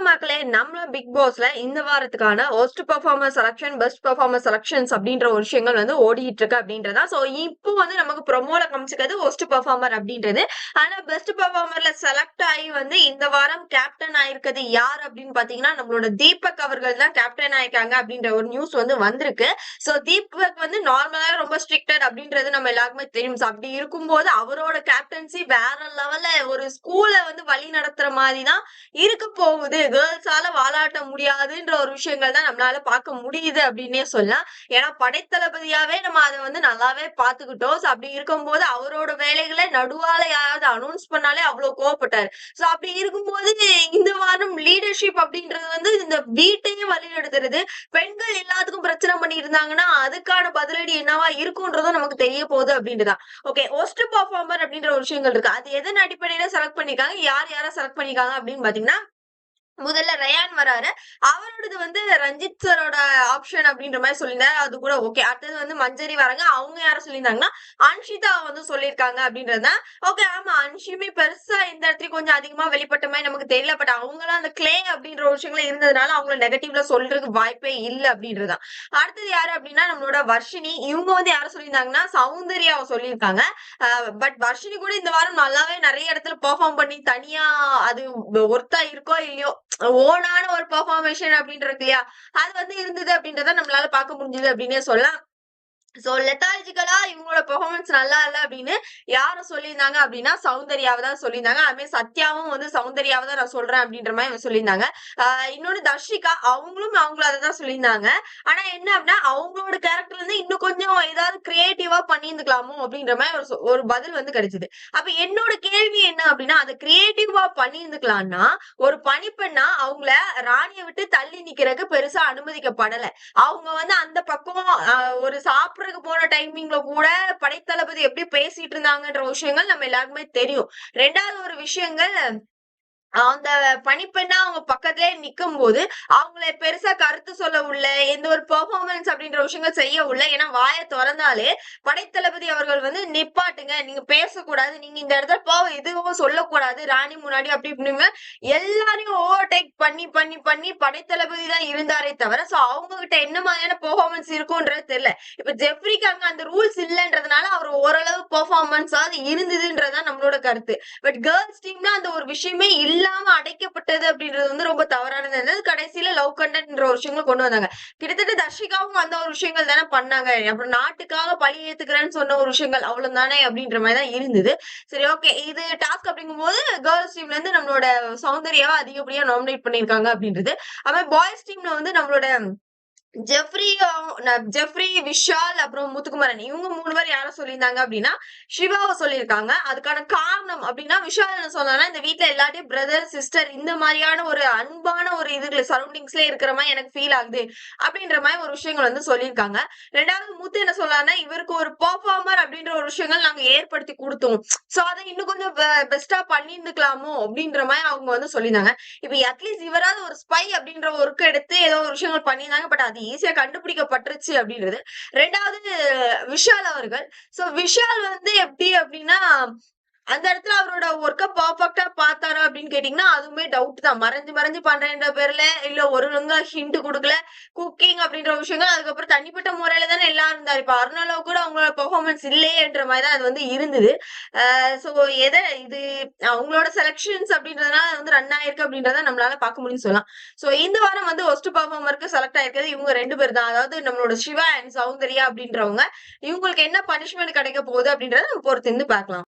வணக்கம் மக்களே நம்ம பிக் பாஸ்ல இந்த வாரத்துக்கான worst performer selection best performer selections அப்படின்ற ஒரு விஷயங்கள் வந்து ஓடிட்டு இருக்கு அப்படின்றதா. சோ இப்போ வந்து நமக்கு ப்ரொமோல காமிச்சிக்கிறது ஒஸ்ட் பெர்ஃபார்மர் அப்படின்றது. ஆனா பெஸ்ட் பெர்ஃபார்மர்ல செலக்ட் ஆகி வந்து இந்த வாரம் கேப்டன் ஆயிருக்கிறது யார் அப்படின்னு பாத்தீங்கன்னா நம்மளோட தீபக் அவர்கள் தான் கேப்டன் ஆயிருக்காங்க அப்படின்ற ஒரு நியூஸ் வந்து வந்திருக்கு. சோ தீபக் வந்து நார்மலா ரொம்ப ஸ்ட்ரிக்டட் அப்படின்றது நம்ம எல்லாருக்குமே தெரியும். அப்படி இருக்கும்போது அவரோட கேப்டன்சி வேற லெவல்ல ஒரு ஸ்கூல வந்து வழி நடத்துற மாதிரி தான் இருக்க போகுது. கேர்ள்ஸால வாழாட்ட முடியாதுன்ற ஒரு விஷயங்கள் தான் நம்மளால பார்க்க முடியுது அப்படின்னே சொல்லலாம். ஏன்னா படைத்தளபதியாவே நம்ம அதை வந்து நல்லாவே பாத்துக்கிட்டோம் So, அப்படி இருக்கும்போது அவரோட வேலைகளை நடுவால யாராவது அனௌன்ஸ் பண்ணாலே அவ்வளவு கோவப்பட்டாரு. சோ அப்படி இருக்கும்போது இந்த வாரம் லீடர்ஷிப் அப்படின்றது வந்து இந்த வீட்டையும் வழிநடத்துறது பெண்கள் எல்லாத்துக்கும் பிரச்சனை பண்ணி இருந்தாங்கன்னா அதுக்கான பதிலடி என்னவா இருக்கும்ன்றதும் நமக்கு தெரிய போகுது அப்படின்றதான் ஓகே ஒஸ்ட் பர்ஃபார்மர் அப்படின்ற ஒரு விஷயங்கள் இருக்கு. அது எதன் அடிப்படையில செலக்ட் பண்ணிருக்காங்க யார் யாரை செலக்ட் பண்ணிருக்காங்க அப்படின்னு பாத்தீங்கன்னா முதல்ல ரயான் வராரு. அவரோடது வந்து ரஞ்சித் சரோட ஆப்ஷன் அப்படின்ற மாதிரி சொல்லியிருந்தாரு. அது கூட ஓகே அடுத்தது வந்து மஞ்சரி வராங்க. அவங்க யாரும் சொல்லியிருந்தாங்கன்னா அன்ஷிதா வந்து சொல்லியிருக்காங்க அப்படின்றதுதான் ஓகே ஆமா அன்ஷிமே பெருசா இந்த இடத்துல கொஞ்சம் அதிகமா வெளிப்பட்ட மாதிரி நமக்கு தெரியல. பட் அவங்களா அந்த கிளே அப்படின்ற ஒரு விஷயங்கள இருந்ததுனால அவங்கள நெகட்டிவ்ல சொல்றதுக்கு வாய்ப்பே இல்லை அப்படின்றதுதான் அடுத்தது யாரு அப்படின்னா நம்மளோட வர்ஷினி. இவங்க வந்து யாரும் சொல்லியிருந்தாங்கன்னா சௌந்தர்யாவை சொல்லியிருக்காங்க. பட் வர்ஷினி கூட இந்த வாரம் நல்லாவே நிறைய இடத்துல பெர்ஃபார்ம் பண்ணி தனியா அது ஒர்த்தா இருக்கோ இல்லையோ ஓனான ஒரு பெர்ஃபார்மேஷன் அப்படின்றது இல்லையா? அது வந்து இருந்தது அப்படின்றத நம்மளால பார்க்க முடிஞ்சது அப்படின்னே சொல்லலாம். சோ லெத்தாலஜிக்கலா இவங்களோட பெர்ஃபார்மன்ஸ் நல்லா இல்ல அப்படின்னு யாரும் சொல்லியிருந்தாங்க அப்படின்னா சௌந்தர்யாவை தான் சொல்லியிருந்தாங்க. அதுமாதிரி சத்யாவும் வந்து சௌந்தர்யாவை தான் நான் சொல்றேன் அப்படின்ற மாதிரி இவங்க சொல்லியிருந்தாங்க. ஆஹ் இன்னொன்னு தர்ஷிகா அவங்களும் அவங்களும் அதை தான் சொல்லியிருந்தாங்க. ஆனா என்ன அப்படின்னா அவங்களோட கேரக்டர் வந்து இன்னும் கொஞ்சம் ஏதாவது கிரியேட்டிவா பண்ணியிருந்துக்கலாமோ அப்படின்ற மாதிரி ஒரு சொ- ஒரு பதில் வந்து கிடைச்சது. அப்ப என்னோட கேள்வி என்ன அப்படின்னா அதை கிரியேட்டிவா பண்ணியிருந்துக்கலாம்னா ஒரு பணிப்பெண்ணா அவங்கள ராணியை விட்டு தள்ளி நிக்கிறதுக்கு பெருசா அனுமதிக்கப்படலை. அவங்க வந்து அந்த பக்கம் ஒரு சாப்பிட சாப்பிடறதுக்கு போன டைமிங்ல கூட படைத்தளபதி எப்படி பேசிட்டு இருந்தாங்கன்ற விஷயங்கள் நம்ம எல்லாருக்குமே தெரியும். ரெண்டாவது ஒரு விஷயங்கள் அந்த பணிப்பெண்ணா அவங்க பக்கத்துலயே நிக்கும் போது அவங்கள பெருசா கருத்து சொல்ல உள்ள எந்த ஒரு பெர்ஃபார்மன்ஸ் அப்படின்ற விஷயங்கள் செய்ய உள்ள ஏன்னா வாயை திறந்தாலே படைத்தளபதி அவர்கள் வந்து நிப்பாட்டுங்க. நீங்க பேசக்கூடாது நீங்க இந்த இடத்துல போ எதுவும் சொல்லக்கூடாது ராணி முன்னாடி அப்படி இப்படின்னு எல்லாரையும் ஓவர்டேக் பண்ணி பண்ணி பண்ணி படைத்தளபதி தான் இருந்தாரே தவிர சோ அவங்க கிட்ட என்ன மாதிரியான பெர்ஃபார்மன்ஸ் இருக்கும்ன்றது தெரியல. இப்ப ஜெஃப்ரிக்கு அங்க அந்த ரூல்ஸ் இல்லைன்றதுனால அவர் ஓரளவு பெர்ஃபார்மன்ஸ் அது இருந்ததுன்றதுதான் நம்மளோட கருத்து. பட் கேர்ள்ஸ் டீம்ல அந்த ஒரு விஷயமே இல்லாம அடைக்கப்பட்டது அப்படின்றது வந்து ரொம்ப தவறானது. இருந்தது கடைசியில லவ் கண்டென்ட்ன்ற ஒரு கொண்டு வந்தாங்க. கிட்டத்தட்ட தர்ஷிகாவும் அந்த ஒரு விஷயங்கள் தானே பண்ணாங்க. அப்புறம் நாட்டுக்காக பழி ஏத்துக்கிறேன்னு சொன்ன ஒரு விஷயங்கள் அவ்வளவு தானே அப்படின்ற மாதிரி தான் இருந்தது. சரி ஓகே இது டாஸ்க் அப்படிங்கும்போது கேர்ள்ஸ் டீம்ல இருந்து நம்மளோட சௌந்தர்யாவை அதிகப்படியா நாமினேட் பண்ணிருக்காங்க அப்படின்றது. அப்புறம் பாய்ஸ் டீம்ல வந்து நம்மளோட ஜெஃப்ரி ஜெஃப்ரி விஷால் அப்புறம் முத்துக்குமரன். இவங்க மூணு பேர் யாரும் சொல்லியிருந்தாங்க அப்படின்னா சிவாவை சொல்லியிருக்காங்க. அதுக்கான காரணம் அப்படின்னா விஷால் என்ன சொன்னா இந்த வீட்ல எல்லாத்தையும் பிரதர் சிஸ்டர் இந்த மாதிரியான ஒரு அன்பான ஒரு இதுல சரௌண்டிங்ஸ்ல இருக்கிற மாதிரி எனக்கு ஃபீல் ஆகுது அப்படின்ற மாதிரி ஒரு விஷயங்கள் வந்து சொல்லியிருக்காங்க. ரெண்டாவது முத்து என்ன சொல்லாருன்னா இவருக்கு ஒரு பெர்ஃபார்மர் அப்படின்ற ஒரு விஷயங்கள் நாங்க ஏற்படுத்தி கொடுத்தோம். சோ அதை இன்னும் கொஞ்சம் பெஸ்டா பண்ணியிருந்துக்கலாமோ அப்படின்ற மாதிரி அவங்க வந்து சொல்லியிருந்தாங்க. இப்ப அட்லீஸ்ட் இவராவது ஒரு ஸ்பை அப்படின்ற ஒர்க் எடுத்து ஏதோ ஒரு விஷயங்கள் பண்ணியிருந்தாங்க பட் அது ஈஸியா கண்டுபிடிக்கப்பட்டுருச்சு அப்படின்றது. ரெண்டாவது விஷால் அவர்கள். சோ விஷால் வந்து எப்படி அப்படின்னா அந்த இடத்துல அவரோட ஒர்க்க பர்ஃபெக்டா பார்த்தாரா அப்படின்னு கேட்டீங்கன்னா அதுவுமே டவுட் தான். மறைஞ்சு மறைஞ்சு பண்றேன்ற பேர்ல இல்ல ஒருங்க ஹிண்ட் கொடுக்கல. குக்கிங் அப்படின்ற விஷயங்கள் அதுக்கப்புறம் தனிப்பட்ட முறையில தானே எல்லாம் இருந்தாரு. இப்ப அருணாலோ கூட அவங்களோட பெர்ஃபார்மன்ஸ் இல்லையேன்ற மாதிரி தான் அது வந்து இருந்தது. சோ எதை இது அவங்களோட செலக்ஷன்ஸ் அப்படின்றதுனால வந்து ரன் ஆயிருக்கு அப்படின்றத நம்மளால பார்க்க முடியும்னு சொல்லலாம். சோ இந்த வாரம் வந்து ஒஸ்ட் பர்ஃபார்மருக்கு செலக்ட் ஆயிருக்கிறது இவங்க ரெண்டு பேர் தான். அதாவது நம்மளோட சிவா அண்ட் சௌந்தர்யா அப்படின்றவங்க. இவங்களுக்கு என்ன பனிஷ்மெண்ட் கிடைக்க போகுது அப்படின்றத நம்ம பொறுத்து இருந்து பார்க்கலாம்.